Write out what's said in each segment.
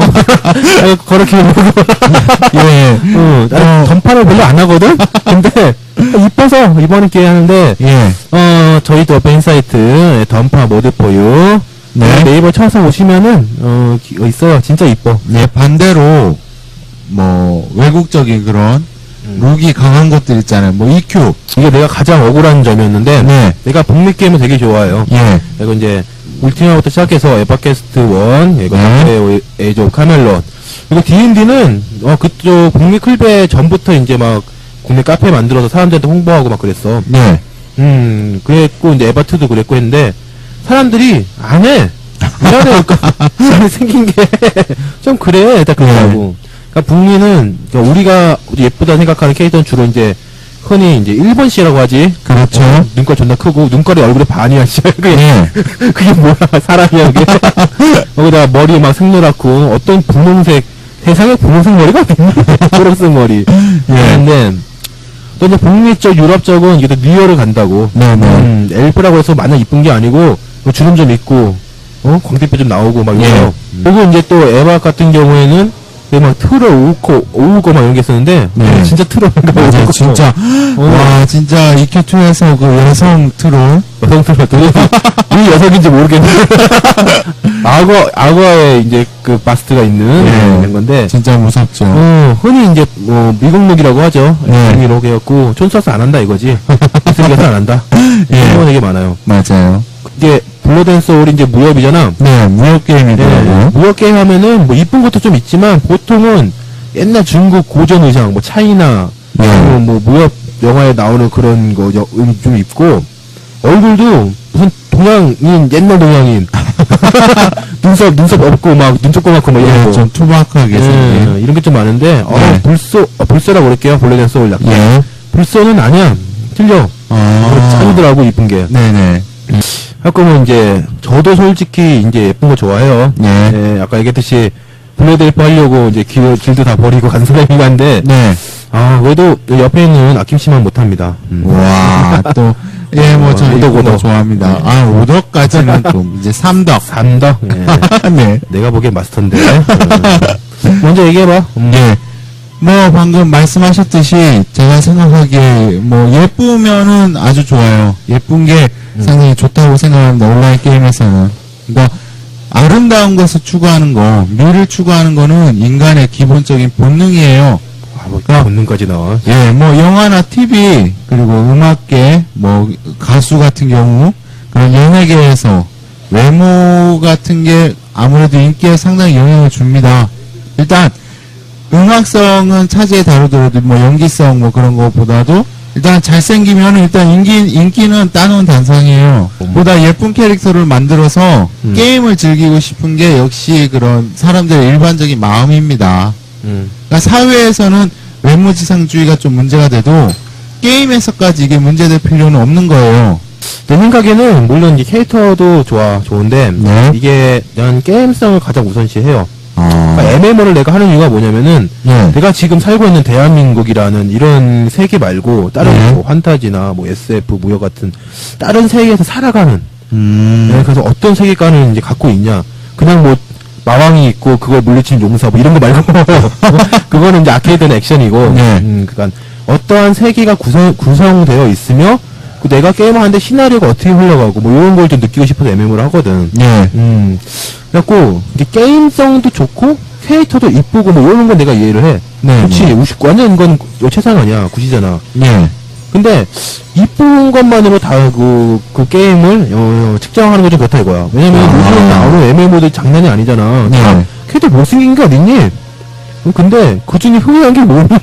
어, 그렇게 보고. 예. 어, 나 어. 전파를 별로 안 하거든? 근데, 이뻐서 이번에 기회 하는데, 예. 어, 저희 또 어페인 사이트, 던파 모드 포유. 네. 네 이버 쳐서 오시면은, 어, 기- 어, 있어요. 진짜 이뻐. 예, 반대로, 뭐, 외국적인 그런, 음. 룩이 강한 것들 있잖아요. 뭐, EQ. 이게 내가 가장 억울한 점이었는데, 네. 내가 북미 게임을 되게 좋아해요. 예. 그리고 이제 울티마부터 시작해서 에바캐스트 1, 이거 네. 에이즈 오브 카멜론. 그리고 D&D는 어 그쪽 북미 클베 전부터 이제 막 국내 카페 만들어서 사람들한테 홍보하고 막 그랬어. 네. 음, 그랬고 이제 에바트도 그랬고 했는데 사람들이 안 해. 미안해. 그러니까 생긴 게 좀 그래. 딱 그러고. 그러니까 북미는 그러니까 우리가 예쁘다 생각하는 캐릭터는 주로 이제 흔히 이제 일본시라고 하지. 그렇죠. 어, 눈깔 존나 크고 눈깔이 얼굴에 반이야. 씨. 그게 예. 그게 뭐야 사람이야 그게 거기다가 머리 막 생노랗고 어떤 분홍색 세상에 분홍색 머리가 있나 초록색 머리 예. 근데 또 이제 북미 쪽 유럽 쪽은 이게 또 뉴욕을 간다고 네네. 음, 엘프라고 해서 마냥 이쁜 게 아니고 뭐 주름 좀 있고 어 광대뼈 좀 나오고 막 예. 이래요 그리고 이제 또 에바 같은 경우에는 그 막 틀어 오고 오고 막 이런 게 있었는데 네. 진짜 틀어 맞아 요. 진짜. 어. 와, 진짜, EQ2에서 그 여성 트롤. 여성 틀어 이 녀석인지 모르겠는데 악어 악어의 이제 그 마스트가 있는 예. 그런 건데 진짜 무섭죠. 어, 흔히 이제 뭐 미국룩이라고 하죠 네. 미국 해갖고 촌서스 안 한다 이거지 쓰리가서 안 한다 예. 이런 거 되게 많아요 맞아요. 이게 블러드 소울이 이제 무협이잖아 네, 무협 네, 게임이더라고요. 무협 게임 하면은 뭐 이쁜 것도 좀 있지만 보통은 옛날 중국 고전 의상 뭐 차이나 네. 뭐, 뭐 무협 영화에 나오는 그런 거좀 입고 얼굴도 무슨 동양인 옛날 동양인 눈썹 눈썹 없고 막 눈 조그맣고 막 이런 예, 거좀 투박하게 예. 이런 게 좀 많은데 어 네. 불소 어, 불소라고 그럴게요 블레덴 소울 약간 예. 불소는 아니야 틀려 아. 짱이더라고 이쁜 게 네네. 그러면 이제 저도 솔직히 이제 예쁜 거 좋아해요 네. 예, 아까 얘기했듯이 엘프 하려고 이제 길, 길도 다 버리고 간 사람이긴 한데 네. 아 그래도 옆에 있는 아낌씨만 못합니다 음. 와, 또, 예, 뭐, 저, 오덕, 오덕, 오덕. 오덕 좋아합니다. 아, 오덕까지는 좀, 이제 삼덕. 삼덕 예. 네. 내가 보기엔 마스터인데 음. 먼저 얘기해봐 음. 예. 뭐, 방금 말씀하셨듯이, 제가 생각하기에, 뭐, 예쁘면은 아주 좋아요. 예쁜 게 음. 상당히 좋다고 생각합니다. 온라인 게임에서는. 그러니까, 아름다운 것을 추구하는 거, 미를 추구하는 거는 인간의 기본적인 본능이에요. 아, 뭐 본능까지 나와 예, 뭐 영화나 TV 그리고 음악계, 뭐 가수 같은 경우 그런 연예계에서 외모 같은 게 아무래도 인기에 상당히 영향을 줍니다. 일단 음악성은 차지해 다루더라도 뭐 연기성 뭐 그런 거보다도 일단 잘생기면 일단 인기 인기는 따놓은 단상이에요. 보다 예쁜 캐릭터를 만들어서 음. 게임을 즐기고 싶은 게 역시 그런 사람들의 일반적인 마음입니다. 음. 그러니까 사회에서는 외모지상주의가 좀 문제가 돼도 게임에서까지 이게 문제될 필요는 없는 거예요. 내 생각에는 물론 이 캐릭터도 좋아 좋은데 네. 이게 난 게임성을 가장 우선시해요. 아, 그러니까 MMO를 내가 하는 이유가 뭐냐면은 네. 내가 지금 살고 있는 대한민국이라는 이런 세계 말고 다른 네. 뭐 환타지나 뭐 SF 무역 같은 다른 세계에서 살아가는 음, 네, 그래서 어떤 세계관을 이제 갖고 있냐 그냥 뭐 마왕이 있고 그걸 물리치는 용사 뭐 이런 거 말고 그거는 이제 아케이드는 액션이고 네. 음, 그러니까 어떠한 세계가 구성 구성되어 있으며 그 내가 게임을 하는데 시나리오가 어떻게 흘러가고 뭐 이런 걸 좀 느끼고 싶어서 MMO를 하거든. 네. 음. 그래갖고 이게 게임성도 좋고 캐릭터도 이쁘고 뭐 이런 건 내가 이해를 해. 네. 그렇지. 우식 완전 이건 최상 아니야. 굿이잖아. 네. 근데 이쁜 것만으로 다그 그 게임을 어, 측정하는 건좀 그렇다 이거야. 왜냐면 아. 요즘 나오는 MMO들 장난이 아니잖아. 네. 다 캐릭터 못생긴 게 어딨니? 어, 근데 그 중에 흥미한 게 뭐니?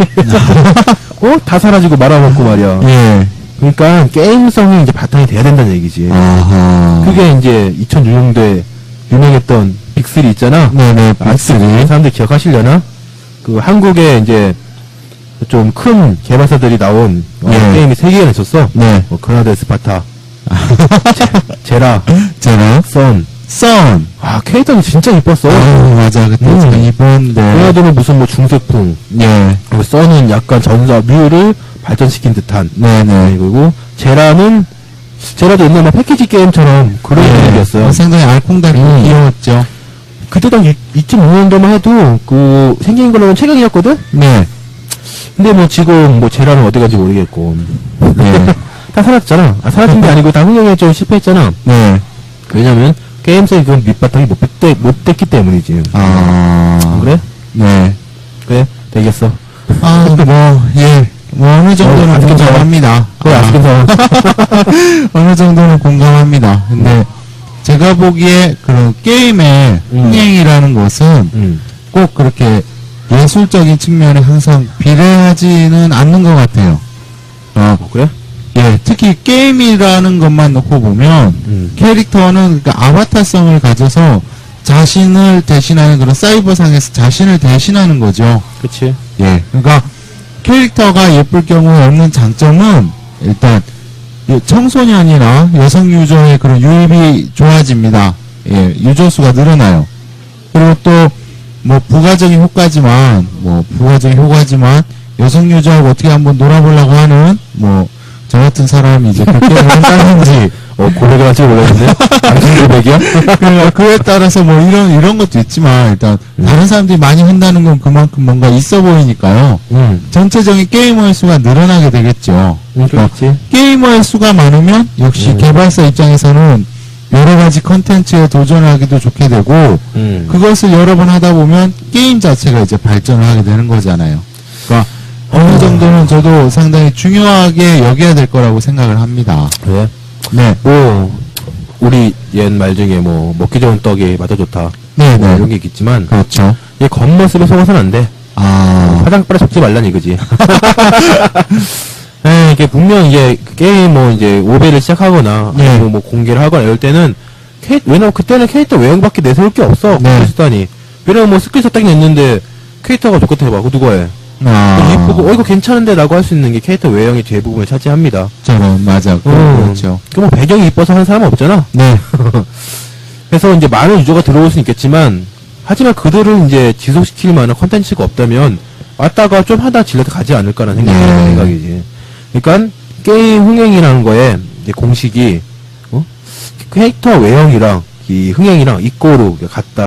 어? 다 사라지고 말아먹고 말이야. 예. 그러니까 게임성이 이제 바탕이 돼야 된다는 얘기지. 아하. 그게 이제 2006년도에 유명했던 빅3 있잖아. 네네. 아직도 빅스리. 사람들 기억하시려나? 그 한국에 이제 좀 큰 개발사들이 나온 어, 네. 게임이 세 개가 있었어. 네. 뭐 그라데 스파타, 제, 라 제가 선. 썬. 아 캐릭터는 진짜 이뻤어. 아, 맞아. 그때 음. 참 이뻤는데. 그라데는 무슨 뭐 중세풍, 예. 그리고 선은 약간 전사 뮤를 발전시킨 듯한. 네, 네네. 그리고 제라는 제라도 옛날 막 패키지 게임처럼 그런 예. 분위기였어요. 상당히 알콩달콩 음. 귀여웠죠. 그때도 2005년도만 해도 그 생긴 걸로는 최강이었거든? 네. 근데 뭐 지금 뭐 제라는 어디 간지 모르겠고. 네. 다 사라졌잖아. 아, 사라진 게 아니고 다 흥행에 좀 실패했잖아. 네. 왜냐면 게임성이 그 밑바탕이 못, 뺐, 못 됐기 때문이지. 아. 그래? 네. 그래? 되겠어. 아, 뭐, 예. 뭐, 어느 정도는 어, 공감합니다. 아, 어느 정도는 공감합니다. 근데, 제가 보기에, 그런 게임의 음. 흥행이라는 것은 음. 꼭 그렇게 예술적인 측면에 항상 비례하지는 않는 것 같아요. 어, 어, 그래? 예, 특히 게임이라는 것만 놓고 보면, 음. 캐릭터는 그러니까 아바타성을 가져서 자신을 대신하는 그런 사이버상에서 자신을 대신하는 거죠. 그치. 예. 그러니까 캐릭터가 예쁠 경우에 얻는 장점은 일단 이 청소년이나 여성 유저의 그런 유입이 좋아집니다. 예, 유저 수가 늘어나요. 그리고 또 뭐 부가적인 효과지만 뭐 부가적인 효과지만 여성 유저하고 어떻게 한번 놀아보려고 하는 뭐 저 같은 사람이 이제 그렇게 한다든지 어, 고백을 할지 몰랐는데? 당신 고백이야? 그러니까 그에 따라서 뭐 이런 이런 것도 있지만 일단 음. 다른 사람들이 많이 한다는 건 그만큼 뭔가 있어 보이니까요. 응. 전체적인 게이머의 수가 늘어나게 되겠죠. 응, 그러니까 그렇지. 게이머의 수가 많으면 역시 음. 개발사 입장에서는 여러 가지 컨텐츠에 도전하기도 좋게 되고 응. 그것을 여러 번 하다 보면 게임 자체가 이제 발전을 하게 되는 거잖아요. 그러니까 어. 어느 정도는 저도 상당히 중요하게 여겨야 될 거라고 생각을 합니다. 그래? 네, 뭐, 우리 옛말 중에 뭐, 먹기 좋은 떡이 맞아 좋다. 네, 뭐 네, 이런 게 있겠지만, 그렇죠. 이 겉모습에 속아서는 안 돼. 아, 화장빨에 속지 말란 이거지. 에, 이게 분명 그 게임 뭐 이제 오배를 시작하거나 네. 아니면 뭐 공개를 하거나 이럴 때는 캐, 왜냐면 그때는 캐릭터 외형밖에 내세울 게 없어. 네. 크리스탄이. 왜냐면 뭐 스크린샷 딱 냈는데 캐릭터가 좋겠다 해봐. 그거 누가 해? 아, 이쁘고 어 이거 괜찮은데 라고 할 수 있는 게 캐릭터 외형이 대부분을 차지합니다. 저런 맞아, 그, 어. 그렇죠. 그뭐 배경이 이뻐서 하는 사람은 없잖아. 네, 그래서 이제 많은 유저가 들어올 수 있겠지만 하지만 그들을 이제 지속시킬 만한 컨텐츠가 없다면 왔다가 좀 하다 질려서 가지 않을까라는 생각이 네. 생각이지. 그러니까 게임 흥행이라는 거에 이제 공식이 어? 캐릭터 외형이랑 이 흥행이랑 이꼬로 같다.